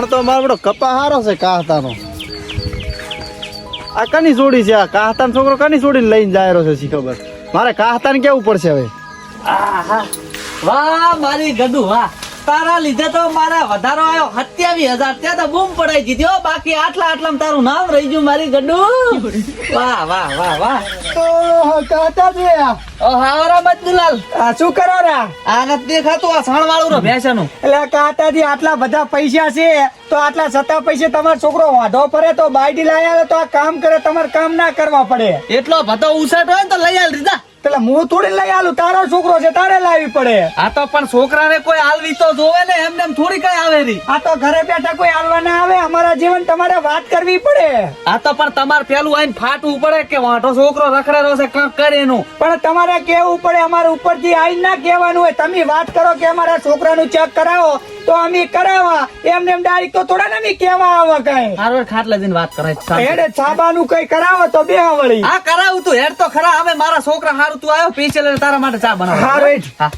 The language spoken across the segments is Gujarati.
પણ તો મારો બેટો કપા હારો છે કાહતાનો. આ કની જોડી છે? આ કાહતાનો છોકરો કની જોડીને લઈને જાય રહ્યો છે, શી ખબર? મારે કાહતાને કેવું પડશે હવે. વાહ, મારી ગડુ વાહ. તારા લીધે તો મારા વધારો આવ્યો સત્યાવીસ હજાર ત્યાં તો બૂમ પડાઈ દીધી બાકી આટલા આટલા તારું નામ રહી ગયું મારી ગડુ વાહ વાહ વાહ વાહ. કાહતા ઓ હાવરા મજદુલાલ આ શું કરો રે? આ નથી દેખાતું આ સાણ વાળું રો ભેસનું. એટલે કાતાજી આટલા બધા પૈસા છે તો આટલા સત્તા પૈસે તમારો છોકરો વાંધો ફરે તો બાયડી લાયા તો આ કામ કરે તમારે કામ ના કરવા પડે. એટલો બધો હોય ને તો લઈ આલ દીધા એટલે હું થોડી લઈ આલું તારો છોકરો છે તારે લાવી પડે. આ તો પણ છોકરાને કોઈ હાલવી તો જોવે ને એમને એમ થોડી કઈ આવે રી. આ તો ઘરે બેઠા કોઈ હાલવા ના આવે અમારા જીવન તમારે વાત કરવી પડે. આ તો પણ તમારે પેલું આઈને ફાટવું પડે કે વાંઢો છોકરો રખડેલો છે કંઈક કરે એનું. પણ તમારે કેવું પડે અમારે ઉપરથી આઈ ના કહેવાનું હોય. તમે વાત કરો કે અમારા છોકરાનું ચેક કરાવો. તો અમે કરાવવા એમને એમ ડાયરેક્ટ તો થોડા અમે કહેવા આવા કઈ. હારવાર ખાટલા જઈને વાત કરાય હેડે છાબાનું કઈ કરાવો તો બે વળી હા કરાવું તું હેડ તો ખરા. હવે મારા છોકરા હારું તું આવ્યો સ્પેશિયલ તારા માટે ચા બનાવ. હા, right. હા.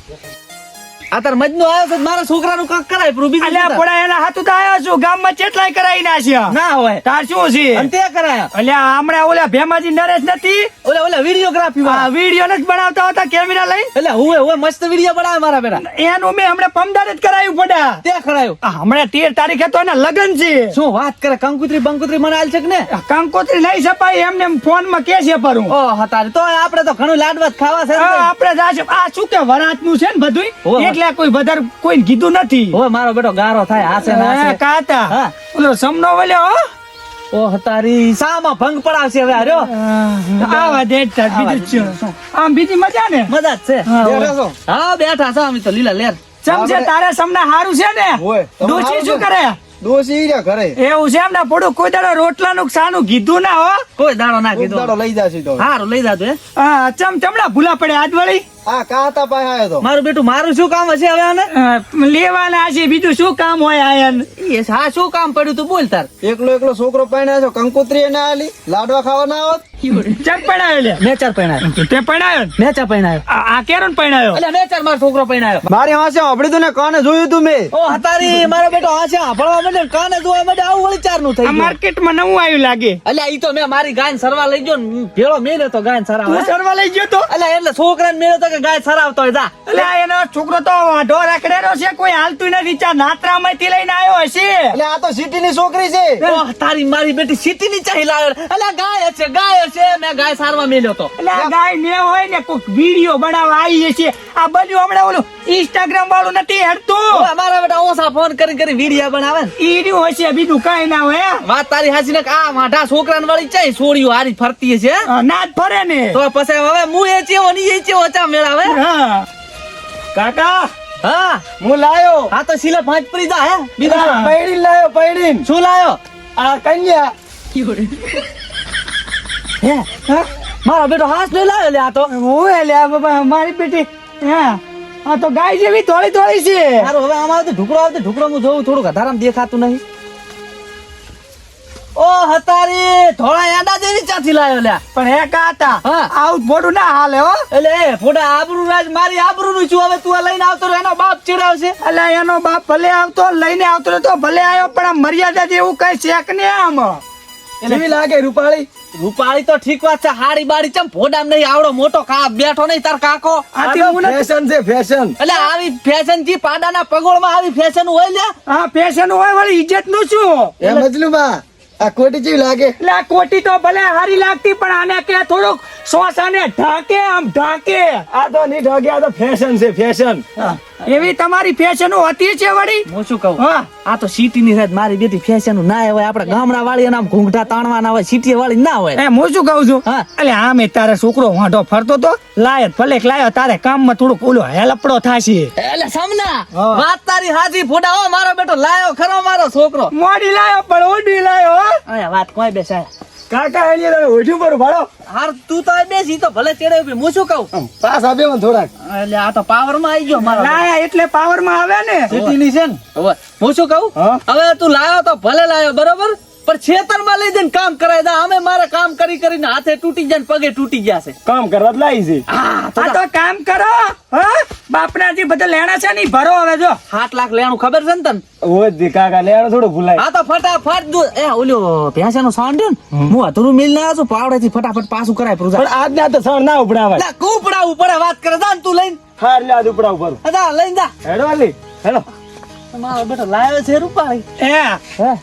આ તાર મજનો આવ્યો છે મારા છોકરાનું કક કરાય બીજું અલ્યા પોડા એના હાથું તો આવ્યો છું. ગામમાં ચેટલાય કરાઈ નાખ્યા? ના હોય. તાર શું છે? અને તે કરાયા. અલ્યા હમણાં ઓલા ભેમાજી નરેશ નથી? ઓલા ઓલા વિડીયોગ્રાફી વાળા. વીડિયો જ બનાવતા હતા કેમેરા લઈ? એટલે હું હું મસ્ત વીડિયો બનાવે મારા બેટા. એનું મેં હમણાં પમદાર જ કરાયું પડ્યા. તે કરાયું. હમણાં તેર તારીખે તો એના લગન છે. શું વાત કરે? કંકુત્રી બંકુત્રી મને આલ છે કે ને? કંકુત્રી લઈ સપાય એમને ફોનમાં કે છે પરું ઓ હતા તો આપણે તો ઘણું લાડવા ખાવા છે હા, આપણે જાશે આ શું કે વરાતનું છે ને બધું હોવે. એટલે કોઈ વધારે કોઈ કીધું નથી. હવે મારો બેટો ગારો થાય હાસે ને હાસે. કાતા. ઓલો સમનો વલ્યો હો. ઓ હતારી સામાં ભંગ પડાવશે હવે આર્યો આવા દે તાર બીજું શું? આમ બીજી મજા ને? મજા જ છે. હા, બેઠા છો? છો અમે તો લીલા લેર. સમજે તારે સમના હારું છે ને? હોય. ડોશી શું કરે? ડોસી રહ્યા ઘરે. એવું છે એમને પડું કોઈ દાડો રોટલાનું સાનું કીધું ના હો. કોઈ દાડો ના કીધું. દાડો લઈ જાશે તો. હારું લઈ જાતું હા, ચમ ચમડા ભૂલા પડે આજ વળી? આ કાતા પાસે આવ્યો તો? મારું બેટું મારું શું કામ હશે હવે આને? લેવાના છે બીજું શું કામ હોય આયન એ હા શું કામ પડ્યું તું બોલ તાર. એકલો એકલો છોકરો કંકોત્રી એને આલી લાડવા ખાવા ના આવત. લે. તે ને? આ કેરન એટલે નેચર મારો છોકરો પૈણાયો મારી વાંસે સાંભળ્યું તું ને કાને જોયું તું મેં? ઓ હતારી મારો બેટો છે ભણવા માંડે કાને જોવા માંડે આવું વળી ચારનું થઈ આ ગયું. માર્કેટમાં નવું આવ્યું લાગે. એટલે ઈ તો મેં મારી ગાયન સરવા લઈ ગયો ને ભેળો મેં તો ગાયન તું સરવા. લઈ ગયો તો? એટલે એટલે છોકરાને મેળ્યો તો કે ગાય સરાવતો જા. એટલે એનો છોકરો તો વાઢો રખડેલો છે કોઈ હાલતું નથી. ચા થી લઈને આવ્યો હશે. એટલે આ તો સિટી ની છોકરી છે. તારી મારી બેટી સિટી ની ચાહી લાવ્યો એટલે ગાય છે ગાય છે મેં ગાય સારવા મેલ્યો તો. એટલે ગાય ને હોય ને કોઈક વીડિયો બનાવવા આવી છે આ બન્યું હમણાં ઓલું ઇન્સ્ટાગ્રામ વાળું નથી હેડતું. મારા બેટા ઓસા ફોન કરી કરી વીડિયો બનાવે ઈડ્યું હશે બીજું કઈ ના હોય હે? વાત તારી હાસી ને આ માઢા છોકરા વાળી ચાઈ છોડ્યું હારી ફરતી છે ના જ ફરે ને. તો પછી હવે હું એ ચેવો ની એ ચેવો ચા મેળાવે હા. કાકા હા. હું લાયો. હા તો સિલે પાંચ પડી જા હે? બીજા. પૈડી લાયો પૈડી શું લાયો? આ કન્યા. હે? મારા બેટો હાસ નહીં લાયો લે આ તો. હું હે લે બાબા મારી બેટી. હા. આ તો ગાય જેવી થોડી થોડી છે હવે આમાં તો ઢુકડો આવતો ઢુકડો હું જોઉં થોડુંક વધારામાં દેખાતું નહીં. ઓ હતારી થોડા એના જેવી ચાથી લાયો લ્યા. પણ હે કાતા હા. આવું મોઢું ના હાલે હો. એટલે એ ફોટા આબરૂ રાજ મારી આબરૂ નું છું. હવે તું આ લઈને આવતો એનો બાપ ચીડાવશે. એટલે એનો બાપ ભલે આવતો લઈને આવતો રહ્યો તો ભલે આવ્યો પણ આ મર્યાદા જેવું કઈ શેક ને આમ? કેવી લાગે રૂપાળી. રૂપાળી તો ઠીક વાત છે હાડી બારી ચમ ફોડામ નહીં આવડો મોટો કા બેઠો નહીં તાર કાકો. ફેશન છે ફેશન એટલે આવી ફેશનથી પાડાના પગોળમાં આવી ફેશન હોય લ્યા. હા ફેશન હોય વળી ઇજ્જતનું શું એ મજલુમાં આ કોટી જેવી લાગે? એટલે આ કોટી તો ભલે હારી લાગતી પણ આને કે થોડુંક શ્વાસાને ઢાકે આમ ઢાકે. આ તો નહીં ઢોગે આ તો ફેશન છે ફેશન એવી તમારી ફેશન હતી છે વળી? હું શું કહું? હા. આ તો સિટી ની રાત મારી બેટી ફેશન ના હોય આપણે ગામડા વાળી નામ ઘૂંઘટા તાણવાના હોય સિટી વાળી ના હોય. એ હું શું કહું છું. એટલે આમે તારે છોકરો વાંઢો ફરતો તો લાય ભલે લાયો તારે કામમાં થોડુંક ઓલો હેલપડો થાશે. એટલે સમના. વાત તારી હાજી ફોડા હો મારો બેટો લાયો ખરો મારો છોકરો. મોડી લાયો પણ ઓડી લાયો. અહીંયા વાત કોઈ બેસાય કાકા એની તમે ઓઢ્યું પર ભાડો. હાર તું તો બેસી તો ભલે ચેડે ઊભી હું શું કહું? પાસ આપે મને થોડાક. એટલે આ તો પાવરમાં આવી ગયો મારો લાયા એટલે પાવરમાં આવે ને. સિટી ની છે ને? હવે. હું શું કહું? હવે તું લાયો તો ભલે લાયો બરોબર? પણ ખેતરમાં લઈ જઈને કામ કરાય દા. અમે મારે કામ કરી કરીને હાથે તૂટી ગયા ને પગે તૂટી ગયા છે. કામ કરવા લાવી છે. હા તો આ તો. કામ કરો બાપના જે બધા લેણા છે ને ભરો હવે જો. સાત લાખ લેણું ખબર છે ને તને? ઓય દી કાકા લેણું થોડું ભૂલાય. હા તો ફટાફટ દો એ ઓલ્યો ભેંસાનો સાંડ રહ્યો ને હું અધૂરું મિલ ના છું પાવડેથી ફટાફટ પાછું કરાય પ્રુજા. પણ આજ ના તો સાંડ ના ઉપડાવાય. લા કુપડાવું પડે વાત કરે જા ને તું લઈને. હાર લે આજ ઉપડા ઉપર અદા લઈને જા. હેડો આલી હેડો. મારો બેટો લાવ્યો છે રૂપાળી. એ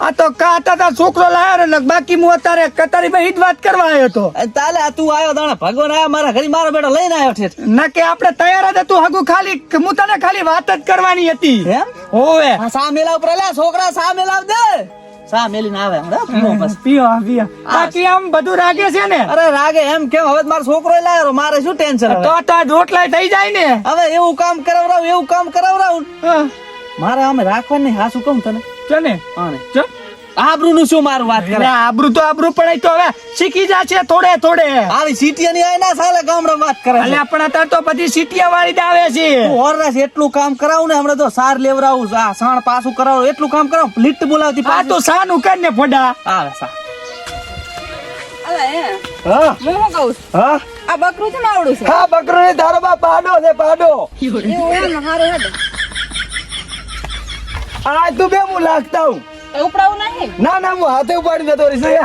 આ તો કાતા તા છોકરો લાયો ને બાકી હું અત્યારે કતારી ભાઈ જ વાત કરવા આવ્યો તો. તાલે તું આવ્યો દાણા ભગવાન આયા મારા ઘરે મારો બેટો લઈને આવ્યો ઠેઠ. ના કે આપણે તૈયાર હતા તું હગું ખાલી હું તને ખાલી વાત જ કરવાની હતી. એમ? હોવે. આ સા ઉપર લે છોકરા સામે લાવ દે. સા મેલીને આવે પીવો બસ. પીઓ પીઓ. બાકી આમ બધું રાગે છે ને? અરે રાગે એમ કેમ હવે મારો છોકરો લાયો મારે શું ટેન્શન તો રોટલાય થઈ જાય ને. હવે એવું કામ કરાવરાવ એવું કામ કરાવરાવ. મારે અમે રાખવા નહીં હા શું કહું તને. ચને? આને. ચ આબરૂ નું શું મારું વાત કરે? આબરૂ તો આબરૂ પણ તો હવે. શીખી જશે થોડે થોડે. આવી સીટીઓ ની આય ના સાલે ગામડે વાત કરે છે. એટલે પણ અત્યારે તો બધી સીટીયા વાળી જ આવે છે. તું હોરરાશ એટલું કામ કરાવું ને હમણાં તો સાર લેવરાવું આ સાણ પાછું કરાવું એટલું કામ કરાવું. લીટ બોલાવતી આ તો પાછું. સાનું કર ને ફોડા. આવે સા અલે હા? હું શું કહું હા? આ બકરું છે આવડું છે? હા બકરું ને તારો બાપ પાડો છે પાડો. એવું એમ હારું હેડ. આ તું બે હું લાગતા હું. ઉપડાવું નહીં? ના ના હું હાથે ઉપાડી નતો રહી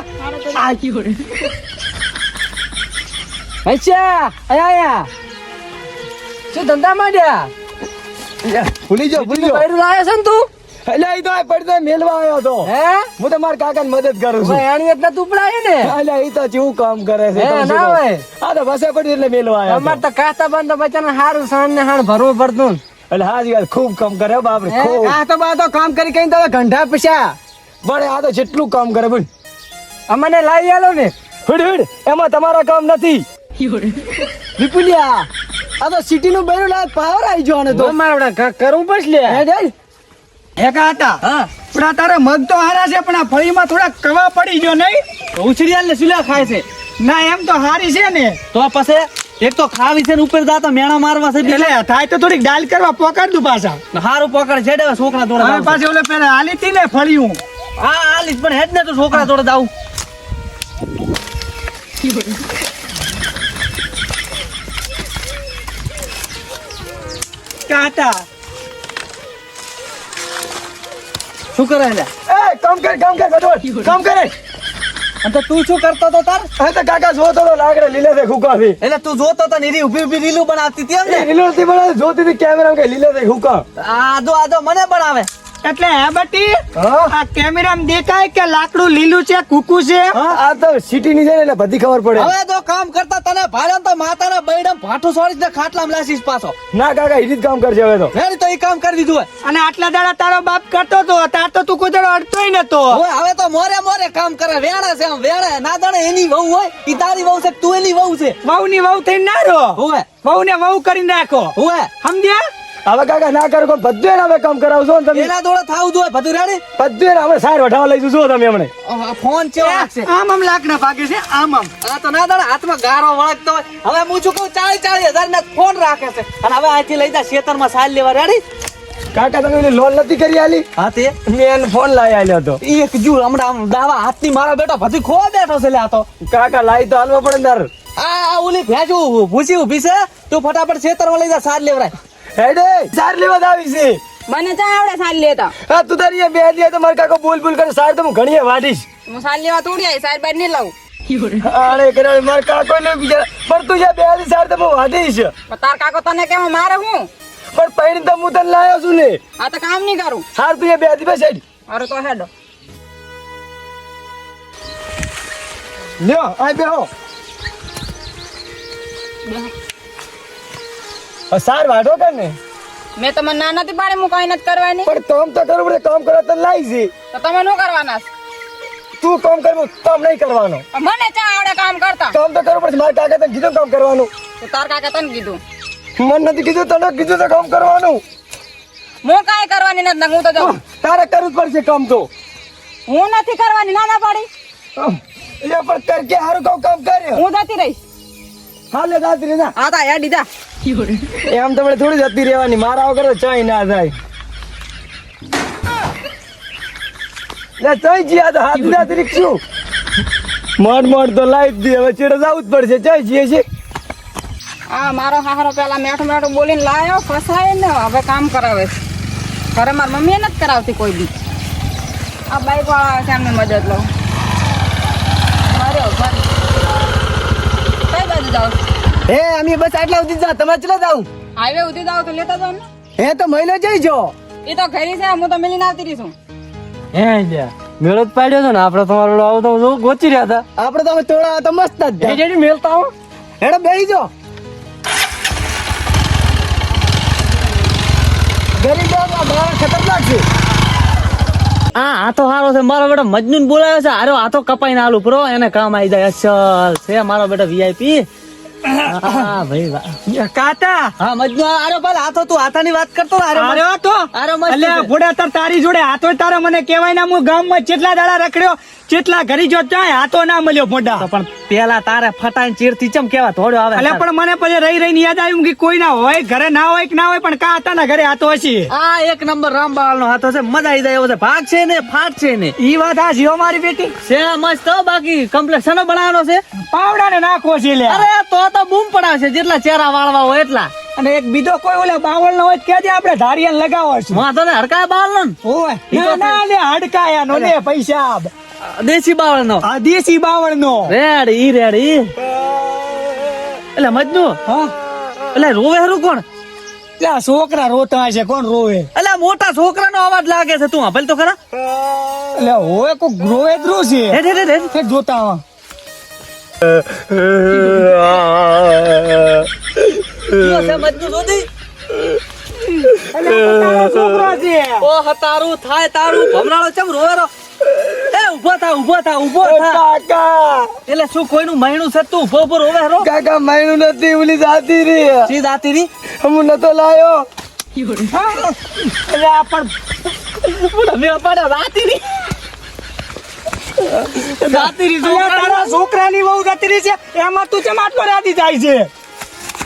અચ્છા આયા શું ધંધા માંડ્યા ભૂલી જાઓ ભૂલી જાઓ. બહાર લાયો છે ને તું? એટલે એ તો આ પડતો મેલવા આવ્યો તો હે? હું તો મારા કાકાને મદદ કરું છું. એની એટલે તું ઉપડાય ને. એટલે એ તો જેવું કામ કરે છે ના? હોય. આ તો વસે પડ્યું એટલે મેલવા આવ્યો અમાર તો. કાસ્તા બંધ બચાને હારું સાણ ને હાણ ભરવું પડતું એટલે હા જી વાત ખૂબ કામ કરે બાપ બાપરે હે, ખૂબ. આ તો બા તો કામ કરી કઈ તો ઘંટા પૈસા પણ આ તો જેટલું કામ કરે બોલ. અમને લાવી આલો ને. હુડ હુડ એમાં તમારા કામ નથી. વિપુલિયા આ તો સિટી નું બેરું લાય પાવર આવી જવાનો તો. મારે કરવું પડશે લે. હે ડેડ એક હતા. હા. પણ આ તારા મગ તો હારા છે પણ આ ફળીમાં થોડા કવા પડી ગયો નહીં? ઉછરિયાલ ને સુલા ખાય છે. ના એમ તો હારી છે ને. તો પછી એક તો ખાવી છે ને ઉપર જાતા મેણા મારવા છે એટલે થાય તો થોડીક ડાલ કરવા પોકાડ દઉં પાછા. હારું પકડ છે છોકરા જોડે હવે પાછી ઓલે પેલા હાલી હતી ને ફળિયું હા. હાલીશ પણ હેડ ને તો છોકરા જોડે જાઉં. કાટા. શું કરે એ કામ કર કામ કર કામ કરે. તો તું શું કરતો તો તાર? હા તો કાકા જોતો તો લાકડા લીલે છે થી એટલે તું જોતો તો નીરી ઊભી ઊભી લીલું બનાવતી હતી એમ ને લીલું થી બનાવતી જોતી હતી કેમેરા કે લીલે છે હુકા આ દો મને બનાવે. એટલે હે બટી હા? આ કેમેરામાં દેખાય કે લાકડું લીલું છે કુકુ છે? આ તો સિટી ની છે ને એટલે બધી ખબર પડે. હવે તો કામ કરતા તને ભાડે તો માતાના બૈડમ ભાઠું સોડીશ ને ખાટલામાં લાસીસ પાછો. ના કાકા જ કામ કરશે હવે તો. હે તો ઈ કામ કરી દીધું હોય. અને આટલા દાડા તારો બાપ કરતો તો તાર તો તું કોઈ દાડો અડતોય નતો. હવે હવે તો મોરે મોરે કામ કરે વેણા છે આમ વેણા. ના દાડે એની વહુ હોય ઈ તારી વહુ છે તું એની વહુ છે? વહુ ની વહુ થઈને ના રહો. હોવે. વહુ ને વહુ કરીને રાખો. હોવે. સમજ્યા? હવે કાકા ના કરો કોઈ બધું એને હવે કામ કરાવશો ને તમે. એના દોડે થાવ જોઈએ બધું રેડી બધું એને હવે સાર વઢાવા લઈ જજો તમે હમણે. ફોન છે આમ આમ લાકડા ભાગે છે આમ આમ. આ તો ના દાડા હાથમાં ગારો વળગતો હોય. હવે હું છું કહું ચાળી ચાળી હજાર ના ફોન રાખે છે. અને હવે અહીંથી લઈ જા ખેતરમાં સાલ લેવા રેડી કાકા તમે એની લોન નથી કરી આલી? હા તે? મેં ફોન લાવી આલ્યો હતો. એક જુ હમણાં આમ દાવા હાથની મારો બેટો ભતી ખો બેઠો છે લ્યા તો. કાકા લાવી તો હાલવા પડે અંદર આ ઓલી ભેંસુ ભૂસી ઊભી છે. તું ફટાફટ ખેતરમાં લઈ જા સાર લેવરાય. હેડે! સાર લેવા આવી છે. મને ચા આવડે સાર લેતા. હા તું તારી બે લે તો મારા કાકો બોલ બોલ કરે સાર તો હું ઘણીએ વાડીશ હું સાર લેવા તોડી આવી સાર બાર નહીં લાવું. અરે કરે માર કાકો ને બીજા પર તું જે બે લે સાર તો હું વાડીશ તાર કાકો તને કેમ મારે હું? પણ પૈણ તો હું તને લાયો છું ને. આ તો કામ નહીં કરું. સાર તું બે હાલી બેસ હેડ. અરે તો હેડો. લ્યો આ બેહો. આ સાર વાઢો કર ને મેં તમને ના નથી પાડી હું કઈ નથી કરવાની. પણ કામ તો કરવું પડે કામ કરવા તો લાઈ છે તો તમે શું કરવાના તું કામ કરવું કામ નહીં કરવાનો. મને ચા આવડે કામ કરતા. કામ તો કરવું પડશે મારા કાકા તને કીધું કામ કરવાનું. તો તાર કાકા તને કીધું. મન નથી કીધું તને કીધું તો કામ કરવાનું. હું કાંઈ કરવાની નથી હું તો જાઉં. તારે કરવું પડશે કામ તો. હું નથી કરવાની ના ના પાડી. એ પણ કર કે હારું કામ કરે. હું જતી રહીશ. હાલે લે દાદી રે ના હા તા હેડી જા. એમ તમને થોડી જતી રહેવાની મારા વગર ચય ચાય ના થાય. લે તઈ જીયા તો હાથ ના રીક્ષું મોડ મોડ તો લાઈટ દી હવે ચેડે જવું જ પડશે. ચય જીએ છે આ મારો હાહરો પેલા મેઠું મેઠું બોલીને લાયો ફસાય ને હવે કામ કરાવે છે. ઘરે મારી મમ્મી નથી કરાવતી કોઈ બી. આ બાઈક વાળા આવે છે એમને મદદ લઉં માર્યો કઈ બાજુ જાવ હે અમે બસ આટલા સુધી જા તમારે ચલા જાઉં હાઈવે સુધી જાવ તો લેતા જાવ ને. એ તો મહિલો જઈ જો. એ તો ઘરી છે હું તો મિલીને આવતી રહી છું. હે લ્યા મેળો જ પાડ્યો તો ને આપણે તમારો આવો તો જો ગોચી રહ્યા હતા. આપણે તો હવે તોડા તો મસ્ત જ એ. જેડી મેલતા હો. હેડો બેહી જો. ગરી જાઓ તો મારા ખતરનાક છે. આ આ તો હારો છે મારો બેટા મજનૂન બોલાવ્યો છે. હારો આ તો કપાઈને આલું પ્રો એને કામ આવી જાય અસલ. છે મારો બેટા વીઆઈપી હા ભાઈ વાહ. કાતા હા મજનુ આરો પાલ હાથો તું હાથાની વાત કરતો આરો આર્યો તો હારો મસ્ત અલ્યા તાર જોડે હાથો તારે મને કહેવાય ના હું ગામમાં જેટલા દાડા રખડ્યો જેટલા ઘરી જો ત્યાં હાથો ના મળ્યો મોઢા પણ પેલા તારે ફટાઈને ચીરથી ચમ કેવા થોડો આવે એટલે પણ મને પછી રહી રહીને યાદ આવ્યું કે કોઈ ના હોય ઘરે ના હોય કે ના હોય પણ કા હતા ના ઘરે હાથો હશે. આ એક નંબર રામબાળ નો હાથો છે મજા આવી જાય એવો છે. ભાગ છે ને ફાટ છે ને. ઈ વાત આ જીઓ મારી બેટી. છે મસ્ત બાકી કમ્પ્લેક્સ નો બનાવવાનો છે? પાવડા ને નાખો છે લે અરે તો તો બૂમ પડાવશે જેટલા ચહેરા વાળવા હોય એટલા. અને એક બીજો કોઈ ઓલે બાવળ નો હોય તો કહેજે આપણે ધારિયા લગાવો છે. વાંધો ને હડકા બાળ નો. ઓય ના ના હડકાયા નો ને પૈસા દેશી બાવળ નો આ દેશી બાવળ નો રેડ ઈ રેડ ઈ. એટલે મજનુ હા. એટલે રોવે હરું કોણ? લે છોકરા રોતા છે કોણ રોવે? એટલે મોટા મોટા છોકરાનો અવાજ લાગે છે તું આપેલ તો ખરા. એટલે હોય કોક રોવે જ રું છે. હેડ હેડ હેડ ફેર જોતા એટલે છોકરો છે. ઓ તારું થાય તારું. ભમરાળો ચમ રોવે ઊભો થા ઊભો થા ઊભો થા. કાકા! એટલે શું કોઈનું મહિનું છે? તું ઊભો ઊભો રોવે રો. કાકા મહિનું નથી ઓલી જાતી રી સીધ આતી રી હું નતો લાયો. એટલે આ પણ મેં અપાડ્યા રાતી રી રાતી તારા છોકરાની બહુ જતી છે. એમાં તું ચમ આટલો જાય છે?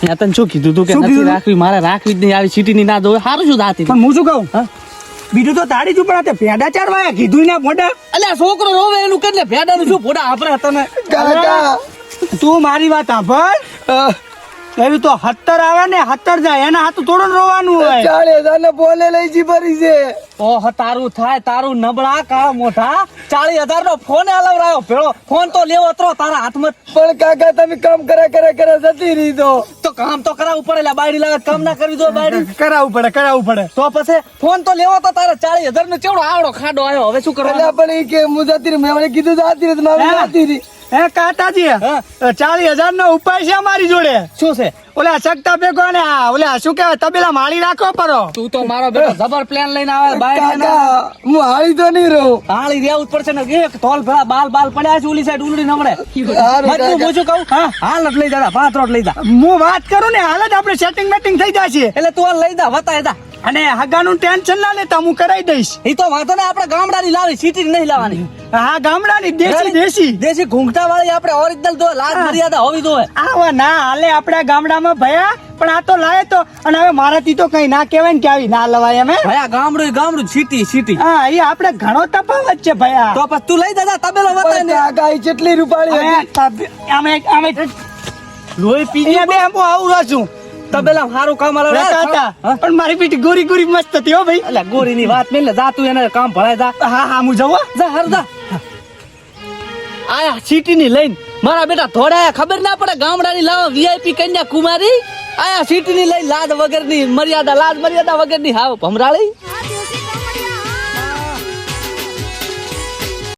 મેં તને શું કીધું તું કે નથી રાખવી? મારે રાખવી જ નહીં આવી સિટી ની ના જોવે સારું શું દાતી પણ હું શું કહું? બીજું તો તાળી જ ઉપર ભેડા ચારવાયા ચાર વાયા કીધું ના મોઢા એટલે છોકરો રોવે એનું કેટલે ભેડાનું શું ફોડા આપડે તને? કાકા તું મારી વાત સાંભળ. એવી તો હત્તર આવે ને હત્તર જાય એના હાથ થોડું રોવાનું હોય. ચાલે બોલે લઈ જી ભરી છે. ઓહ તારું થાય તારું નબળા કા મોઢા. ચાલીસ હજાર નો ફોન અલવરાયો ભેળો ફોન તો લેવો તરો તારા હાથમાં. પણ કાકા તમે કામ કરે કરે કરે જતી રીતો તો તો કામ તો કરાવવું પડે એટલે બાયડી લાગે કામ ના કરવી દો બાયડી. કરાવવું પડે કરાવવું પડે. તો પછી ફોન તો લેવો તો તારે ચાલીસ હજાર નો ચેવડો આવડો ખાડો આવ્યો? હવે શું કરવાનું? પણ એ કે હું જતી રહી મેં કીધું જતી રહી તો? જાતી રહી. હે કાતાજી ચાલીસ હજાર નો ઉપાય છે અમારી જોડે? શું છે? ઓલા સગતા ભેગો ને ઓલે શું કેવાય તબેલા માળી રાખો પરો. તું તો મારો બેટો જબર પ્લાન લઈને આવે ભાઈ કાકા હું હાળી તો નહીં રહું. હાળી રહેવું જ પડશે ને એક તોલ ભેળા બાલ બાલ પડ્યા છે ઓલી સાઈડ ઉલડી નમડે મજબૂત કાકા. કહું? હા હાલ જ લઈ જા પાંચ રોટ લઈ જા. હું વાત કરું ને હાલ જ આપણે સેટિંગ મેટિંગ થઈ જશે. એટલે તું હાલ લઈ જા વતાય જા. અને હગાનું ટેન્શન ના લેતા હું કરાવી દઈશ. એ તો વાંધો ને આપણે ગામડાની લાવી સિટી નહીં લાવવાની. હા ગામડાની દેશી દેશી. દેશી ઘૂંઘટા વાળી આપણે ઓરિજિનલ તો લાજ મર્યાદા હોવી જોઈએ. આવા ના હાલે આપણા ગામડામાં ભયા પણ આ તો લાય તો. અને હવે મારાથી તો કઈ ના કહેવાય ને કે આવી ના લવાય એમ ભયા ગામડું ગામડું સિટી સિટી. હા એ આપણે ઘણો તફાવત છે ભયા. તો પછી તું લઈ દાદા તબેલો પણ ને. આ ગાય જેટલી રૂપાળી અમે અમે લોહી પીને બે હું આવું છું. તબેલા સારું કામ આલો હા? પણ મારી પીઠ ગોરી ગોરી મસ્ત હતી હો ભાઈ. અલ્યા ગોરી ની વાત મેલે જા તું એને કામ ભળાય જા. હા હા હું જવું. જા હર જા. આયા સિટી ની લઈને મારા બેટા ધોડાયા ખબર ના પડે ગામડાની લાવો વીઆઈપી કન્યા કુમારી? આયા સિટી ની લઈને લાજ વગરની મર્યાદા લાજ મર્યાદા વગરની હાવ ભમરાળી.